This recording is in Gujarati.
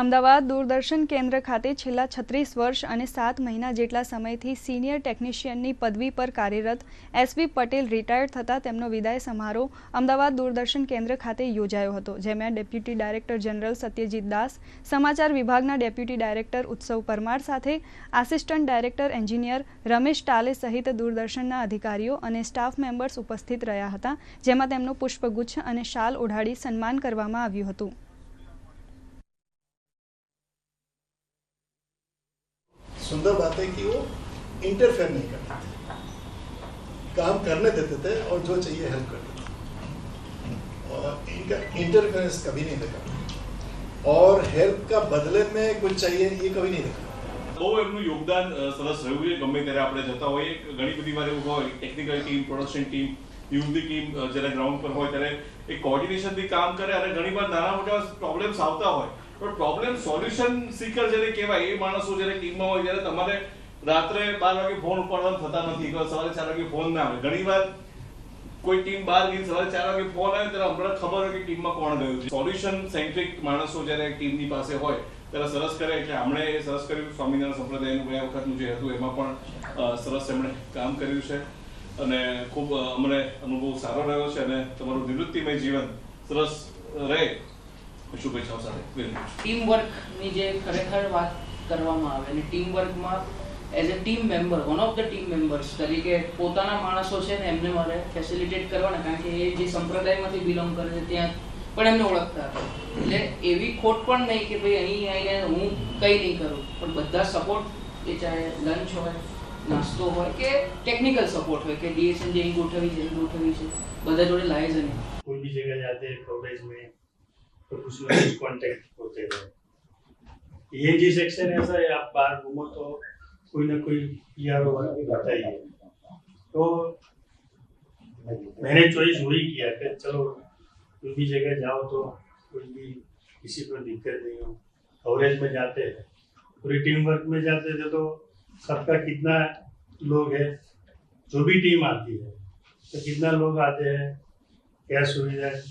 અમદાવાદ દૂરદર્શન કેન્દ્ર ખાતે છેલ્લા છત્રીસ વર્ષ અને સાત મહિના જેટલા સમયથી સિનિયર ટેકનિશિયનની પદવી પર કાર્યરત એસવી પટેલ રિટાયર્ડ થતાં તેમનો વિદાય સમારોહ અમદાવાદ દૂરદર્શન કેન્દ્ર ખાતે યોજાયો હતો, જેમાં deputy director general Satyajit Das, સમાચાર વિભાગના ડેપ્યુટી ડાયરેક્ટર ઉત્સવ પરમાર સાથે, assistant director engineer Ramesh Tale સહિત દૂરદર્શનના અધિકારીઓ અને સ્ટાફ મેમ્બર્સ ઉપસ્થિત રહ્યા હતા, જેમાં તેમનું પુષ્પગુચ્છ અને શાલ ઓઢાડી સન્માન કરવામાં આવ્યું હતું. सुंदर बात है कि वो इंटरफेयर नहीं करते थे काम करने देते थे और जो चाहिए हेल्प करते थे और इनका इंटरफेरेंस कभी नहीं देखा और हेल्प का बदले में कुछ चाहिए ये कभी नहीं देखा બહુ એમનું યોગદાન અ, સરસ રહ્યું છે ગમે ત્યારે આપણે જતા હોઈએ ઘણી બધી વાર એવું હોય technical team production team યુઝની team અ, જ્યારે ગ્રાઉન્ડ પર હોય ત્યારે એ કોર્ડિનેશનથી કામ કરે અને ઘણી વાર નાના મોટા પ્રોબ્લેમ્સ આવતા હોય પણ પ્રોબ્લેમ સોલ્યુશન સીકર જેને કહેવાય, એ માણસો જ્યારે ટીમમાં હોય ત્યારે તમારે રાત્રે બાર વાગે ફોન ઉપાડવાનું થતા નથી. સવારે ચાર વાગે ફોન ના આવે. ઘણી વાર કોઈ ટીમ બહાર ગઈ, સવારે ચાર વાગે ફોન આવે, ત્યારે હમણાં ખબર હોય કે ટીમમાં કોણ ગયું છે. સોલ્યુશન સેન્ટ્રિક માણસો જ્યારે ટીમની પાસે હોય, ત્યારે સરસ કરે. એટલે હમણે એ સરસ કર્યું. સ્વામિનારાયણ સંપ્રદાયનું ગયા વખતનું જે હતું, એમાં પણ સરસ એમણે કામ કર્યું છે. અને ખૂબ અમને અનુભવ સારો રહ્યો છે અને તમારું નિવૃત્તિમય જીવન સરસ રહે. શુભેચ્છાઓ સાથે ટીમ વર્કની જે ખરેખર વાત કરવામાં આવે અને team વર્કમાં as a team member one of the team members તરીકે પોતાના માણસો છે ને એમને મારે ફેસિલિટેટ કરવાના, કારણ કે એ જે સંપ્રદાયમાંથી બિલોંગ કરે છે ત્યાં પણ એમને ઓળખતા એટલે એવી ખોટ પણ નહીં કે ભાઈ અહીં આવીને હું કંઈ નહીં કરું, પણ બધા સપોર્ટ એ ચાહે લંચ હોય, નાસ્તો હોય કે ટેકનિકલ સપોર્ટ હોય કે ડીએસએન જે અહીં ગોઠવી છે ગોઠવી છે, બધા જોડે લાવે છે કોઈ બી જગ્યા જાતે કોલેજ મેં तो कुछ कुछ कॉन्टेक्ट होते रहे। ये जी सेक्शन ऐसा है, आप बाहर घूमो तो कोई ना कोई पीआर रहता ही है तो मैंने चॉइस वही किया कि चलो कोई भी जगह जाओ तो कोई भी किसी को दिक्कत नहीं हो। कवरेज में जाते हैं। पूरी टीम वर्क में जाते थे तो सबका कितना लोग है, जो भी टीम आती है तो कितना लोग आते हैं, क्या सुविधा है?